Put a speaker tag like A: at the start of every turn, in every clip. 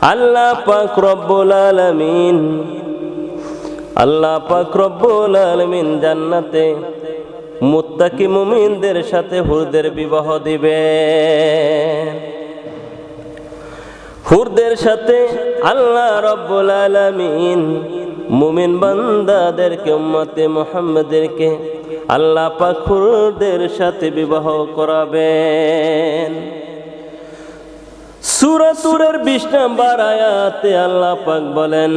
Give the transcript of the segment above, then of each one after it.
A: আল্লাহ পাক রব্বুল আলামিন, আল্লাহ পাক রব্বুল আলামিন জান্নাতে মুত্তাকি মুমিনদের সাথে হুরদের বিবাহ দিবে হুরদের সাথে আল্লাহ রব্বুল আলামিন মুমিন বান্দাদেরকে, উম্মতে মুহাম্মাদেরকে আল্লাহ পাক হুরদের সাথে বিবাহ করাবেন। সুরাতুরের বিশ নাম্বার আয়াতে আল্লাহ পাক বলেন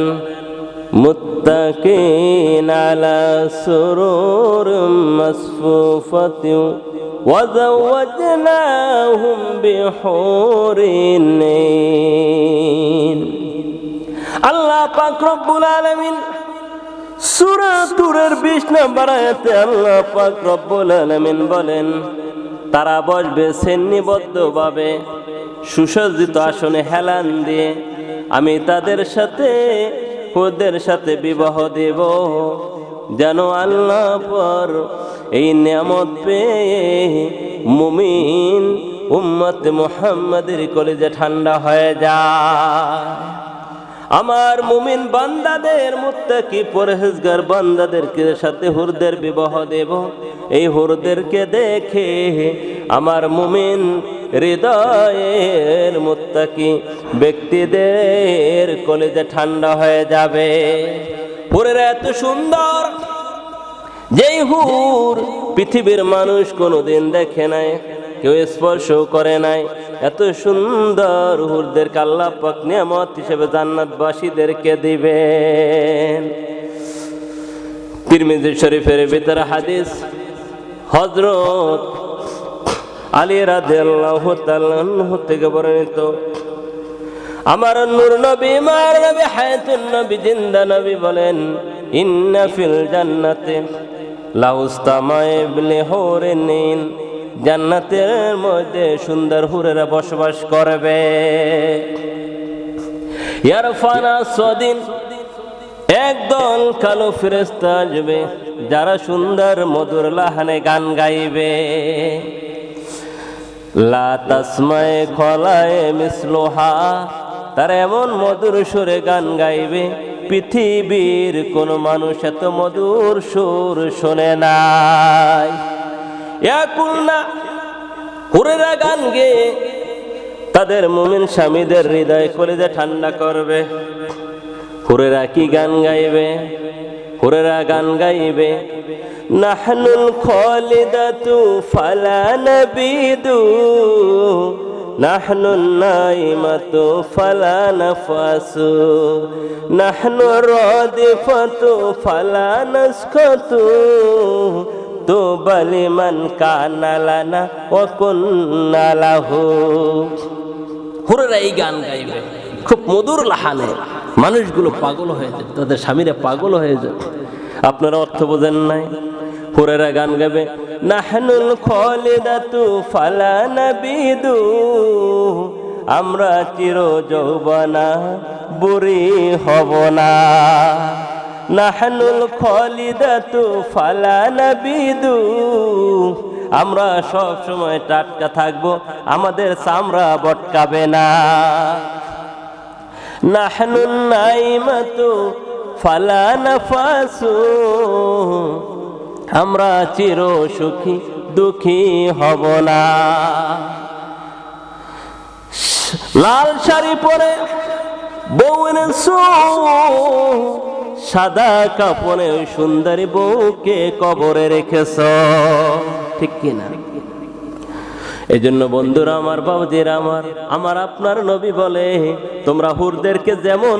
A: মুত্তাকিন আলা সুরুর মাসফুফাতি وزوجناهم بحور عين আল্লাহ পাক রব্বুল আলামিন সূরা তুরের 20 নম্বর আয়াতে আল্লাহ পাক রব্বুল আলামিন বলেন তারা বসবে শ্রেণীবদ্ধভাবে সুসজ্জিত আসনে হেলান দিয়ে আমি তাদের সাথে, ওদের সাথে বিবাহ দেব। যেন আল্লাহ পর এই নিয়ামত পেয়ে মুমিন উম্মত মুহাম্মাদের কলেজে ঠান্ডা হয়ে যায়। আমার মুমিন বান্দাদের, মুত্তাকি পরহেজগার বান্দাদেরকে সাথে হুরদের বিবাহ দেব। এই হুরদেরকে দেখে আমার মুমিন হৃদয়ের মুত্তাকি ব্যক্তিদের কলেজে ঠান্ডা হয়ে যাবে। হুরের এত সুন্দর, যেই হুর পৃথিবীর মানুষ কোনোদিন দেখে নাই, কেউ স্পর্শ করে নাই। এত সুন্দর হুরদের আল্লাহ পাক নিয়ামত হিসেবে জান্নাতবাসীদেরকে দিবেন। তিরমিজি শরীফের ভিতরে হাদিস হজরত আলী রাদিয়াল্লাহু তাআলা থেকে বর্ণিত, আমার নূর নবী মার নবী, হায়াতুন নবী, জিন্দা নবী বলেন, ইন্না ফিল জান্নাতে লাউস্তামায়ে বিলি হুরিনিন, জান্নাতের মধ্যে সুন্দর হুরেরা বসবাস করবে। ইয়ারফানা সদিন একদল কালো ফেরেস্তা আসবে, যারা সুন্দর মধুর লাহানে গান গাইবে। লা খলায়ে মিসলোহা, তারা এমন মধুর সুরে গান গাইবে, পৃথিবীর কোন মানুষ এত মধুর সুর শোনে নাই। না হুরেরা গান গেয়ে তাদের মুমিন স্বামীদের হৃদয় কলেজে ঠান্ডা করবে। হুরেরা কি গান গাইবে? হুরেরা গান গাইবে নাহনুল খলিদাতু ফালা নবিদু, নাহনু নাইমাতু ফালা নাফাসু, নাহনু রাদিফাতু ফালা নাসকাতু তো বলিমান কানালানা ও কুন্নালাহু হুরেরা এই গান গাইবে। খুব মধুর লাহানে। মানুষগুলো পাগল হয়ে যায়, তাদের স্বামীরা পাগল হয়ে যায়। আপনারা অর্থ বোঝেন নাই? হুরেরা গান গাবে, নাহনুল খলিদাতু ফালা নাবিদু, আমরা চির যৌবনা বুড়ি হব না। নাহনুল খলিদাতু ফালা নাবিদু, আমরা সব সময় টাটকা থাকব, আমাদের চামড়া বটকাবে না। নাহনু নাইমাতু ফালা নাফাসু আমরা চির সুখী, দুঃখী হব না। লাল শাড়ি পরে বউ এনেছো সাদা কাপড়ে সুন্দরী বউকে কবরে রেখেছ। ঠিক কিনা? এই জন্য বন্ধুরা আমার বাবুজির আমার আমার আপনার নবী বলে, তোমরা হুরদেরকে যেমন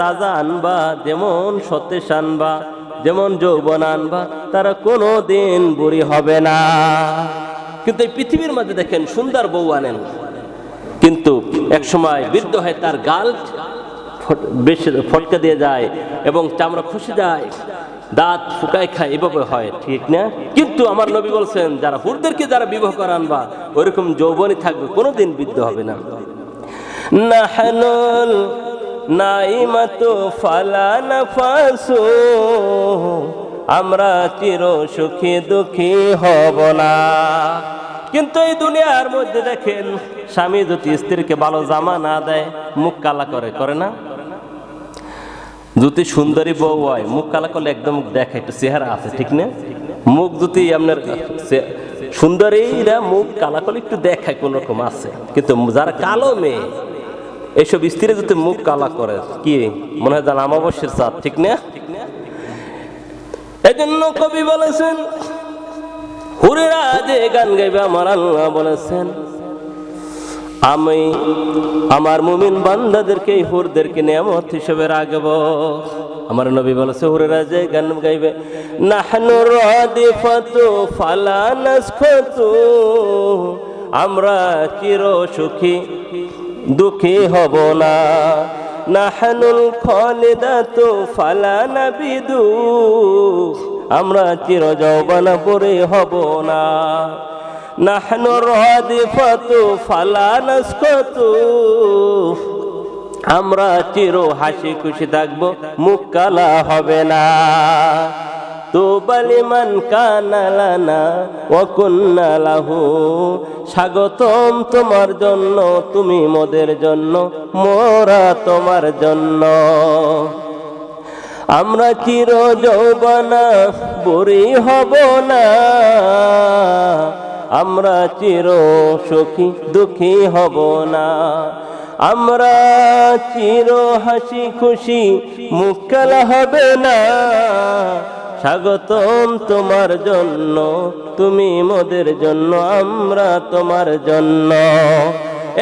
A: তাজা আনবা, যেমন সতেজ আনবা যেমন যৌবন আনবা, তারা কোনো দিন বুড়ি হবে না। কিন্তু এই পৃথিবীর মধ্যে দেখেন সুন্দর বউ আনেন। কিন্তু এক সময় বৃদ্ধ হয় তার গাল বেশি ফটকা দিয়ে যায় এবং চামড়া খসে যায়, দাঁত ফুকায় খায়, এভাবে হয়, ঠিক না? কিন্তু আমার নবী বলছেন, যারা হুরদেরকে যারা বিবাহ করান বা ওইরকম যৌবনই থাকবে, কোনোদিন বৃদ্ধ হবে না। নাহনুল নাইমাতু ফালা নাফাসু আমরা চির সুখী দুঃখী হব না। কিন্তু এই দুনিয়ার মধ্যে দেখেন, স্বামী যদি স্ত্রীকে ভালো জামা না দেয়, মুখ কালা করে করে না? যদি সুন্দরী বউ হয়, মুখ কালা করলে একদম দেখে একটু চেহারা আছে, ঠিক না? মুখ যদি আপনার সুন্দরীরা মুখ কালা করলে একটু দেখায় কোন রকম আছে। কিন্তু যারা কালো মেয়ে এইসব স্ত্রী যদি মুখ কালা করে, কি? মনে হয় জান অমাবস্যের চাঁদ, ঠিক না? এই জন্য কবি বলেছেন, হুরেরা যে গান গাইবে আমার আল্লাহ বলেছেন, আমি আমার মুমিন বান্দাদেরকে হুরদেরকে নিয়ামত হিসেবে রাখব। আমার নবী বলেছে, হুরেরা যে গান গাইবে, নাহনু রাদিফাতু ফালা নাসখাতু, আমরা চির সুখী। দুঃখী হব না। নাহনুল খালিদাতু ফালা নাবিদু। আমরা চির যৌবনা পরে হব না। নাহনু রাদিফাতু ফালা নাসখাতু আমরা চির হাসি খুশি থাকব মুখ কালা হবে না। তো বালিমান কানালানা ও লাহু। স্বাগতম তোমার জন্য, তুমি মোদের জন্য, মোরা তোমার জন্য। আমরা চির যৌবনা বুড়ি হব না। আমরা চির সুখী, দুঃখী হব না। আমরা চির হাসি খুশি, মুক্কাল হবে না। স্বাগতম তোমার জন্য, তুমি মোদের জন্য, আমরা তোমার জন্য।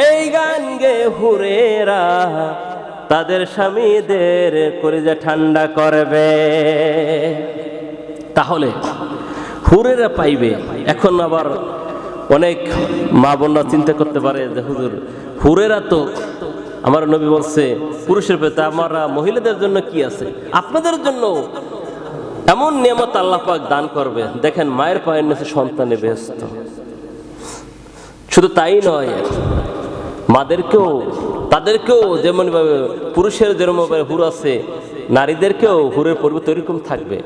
A: এই গান গে হুরেরা, তাদের স্বামীদের করে যে ঠান্ডা করবে। তাহলে হুরেরা পাইবে। এখন আবার অনেক মা বোনরা চিন্তা করতে পারে যে, হুজুর, হুরেরা তো আমার নবী বলছে, পুরুষের পেতে আমরা মহিলাদের জন্য কি আছে? আপনাদের জন্য এমন নিয়ামত আল্লাহ পাক দান করবে। দেখেন মায়ের পায়ের নিচে সন্তানে ব্যস্ত। শুধু তাই নয়, মাদেরকেও, তাদেরকেও যেমন ভাবে পুরুষের যেরকম ভাবে হুর আছে, নারীদেরকেও হুরের পরিবর্তে এরকম থাকবে।